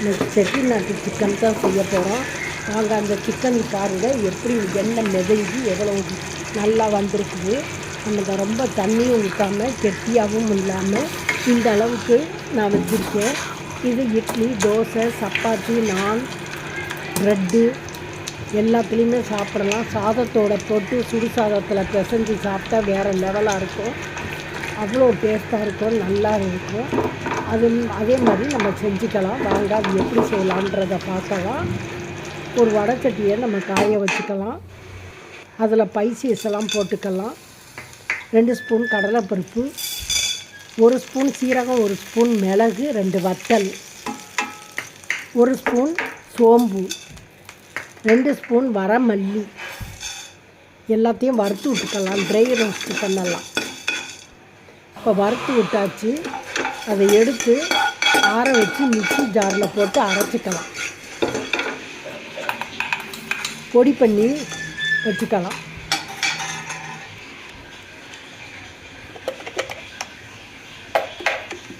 இன்னைக்கு செட்டிநாட்டு சிக்கன் தான் செய்ய போகிறோம் வாங்க அந்த சிக்கன் பாருங்கள் எப்படி எண்ணெய் மிதஞ்சி எவ்வளோ நல்லா வந்திருக்குது. நமக்கு ரொம்ப தண்ணியும் ஊற்றாமல் கெட்டியாகவும் இல்லாமல் இந்த அளவுக்கு நான் வச்சுருக்கேன். இது இட்லி தோசை சப்பாத்தி நான் ப்ரெட்டு எல்லாத்துலேயுமே சாப்பிடலாம். சாதத்தோட போட்டு சுடு சாதத்தில் பிசைஞ்சு சாப்பிட்டா வேறு லெவலாக இருக்கும். அவ்வளோ டேஸ்ட்டாக இருக்கும் நல்லா இருக்கும். அது அதே மாதிரி நம்ம செஞ்சுக்கலாம். வாங்க அது எப்படி செய்யலான்றதை பார்க்கலாம். ஒரு வடச்சட்டியை நம்ம காய வச்சுக்கலாம். அதில் பைசஸ் எல்லாம் போட்டுக்கலாம். ரெண்டு ஸ்பூன் கடலைப்பருப்பு ஒரு ஸ்பூன் சீரகம் ஒரு ஸ்பூன் மிளகு ரெண்டு வத்தல் ஒரு ஸ்பூன் சோம்பு ரெண்டு ஸ்பூன் வரமல்லி. எல்லாத்தையும் வறுத்து விட்டுக்கலாம். ட்ரை ரோஸ்ட் பண்ணலாம். இப்போ வறுத்து விட்டாச்சு. அதை எடுத்து ஆற வச்சு மிக்ஸி ஜாரில் போட்டு அரைச்சிக்கலாம். பொடி பண்ணி வச்சுக்கலாம்.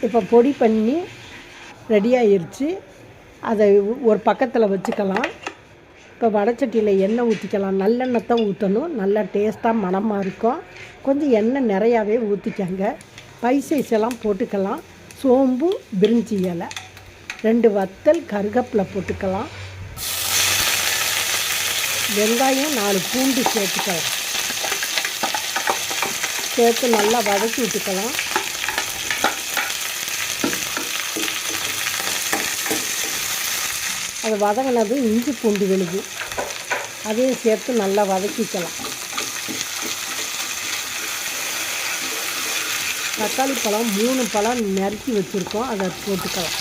இப்போ பொடி பண்ணி ரெடி அதை ஒரு பக்கத்தில் வச்சுக்கலாம். இப்போ வடச்சட்டியில் எண்ணெய் ஊற்றிக்கலாம் நல்லெண்ணெய் தான் ஊற்றணும் நல்லா டேஸ்ட்டாக மணமாக இருக்கும். கொஞ்சம் எண்ணெய் நிறையாவே ஊற்றிக்கங்க பைசைஸ் எல்லாம் போட்டுக்கலாம். சோம்பு பிரிஞ்சி இலை ரெண்டு வத்தல் கருகப்பில் போட்டுக்கலாம். வெங்காயம் நாலு பூண்டு சேர்த்துக்கலாம். சேர்த்து நல்லா வதக்கி விட்டுக்கலாம். அது வதங்கினது இஞ்சி பூண்டு விழுது. அதையும் சேர்த்து நல்லா வதக்கிக்கலாம். தக்காளி பழம் மூணு பழம் நறுக்கி வச்சுருக்கோம். அதை போட்டுக்கலாம்.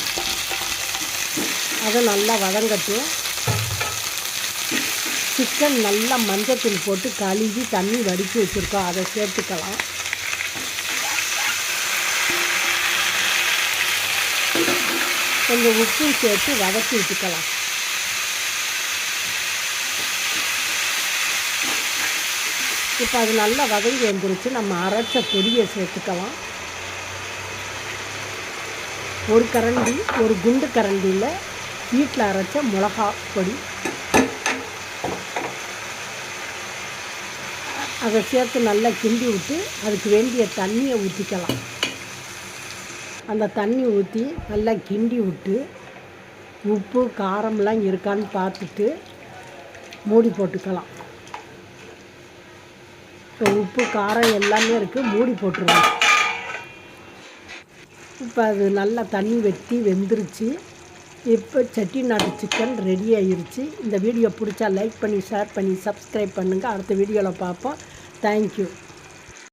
அதை நல்லா வதங்கட்டும். சிக்கன் நல்லா மஞ்சத்தூள் போட்டு கழுவி தண்ணி வடித்து வச்சுருக்கோம். அதை சேர்த்துக்கலாம். கொஞ்சம் உப்பும் சேர்த்து வதக்கி விட்டுக்கலாம். இப்போ அது நல்லா வதங்கி வந்துருச்சு. நம்ம அரைச்ச பொடியை சேர்த்துக்கலாம். ஒரு கரண்டி ஒரு குண்டு கரண்டியில் வீட்டில் அரைச்ச மிளகா பொடி. அதை சேர்த்து நல்லா கிண்டி விட்டு அதுக்கு வேண்டிய தண்ணியை ஊற்றிக்கலாம் அந்த தண்ணி ஊற்றி நல்லா கிண்டி விட்டு உப்பு காரம்லாம் இருக்கான்னு பார்த்துட்டு மூடி போட்டுக்கலாம். இப்போ உப்பு காரம் எல்லாமே இருக்குது மூடி போட்டுருவோம். இப்போ அது நல்லா தண்ணி வெட்டி வெந்துருச்சு. இப்போ செட்டிநாடு சிக்கன் ரெடி ஆயிடுச்சு இந்த வீடியோ பிடிச்சா லைக் பண்ணி ஷேர் பண்ணி சப்ஸ்கிரைப் பண்ணுங்கள் அடுத்த வீடியோவில் பார்ப்போம். தேங்க்யூ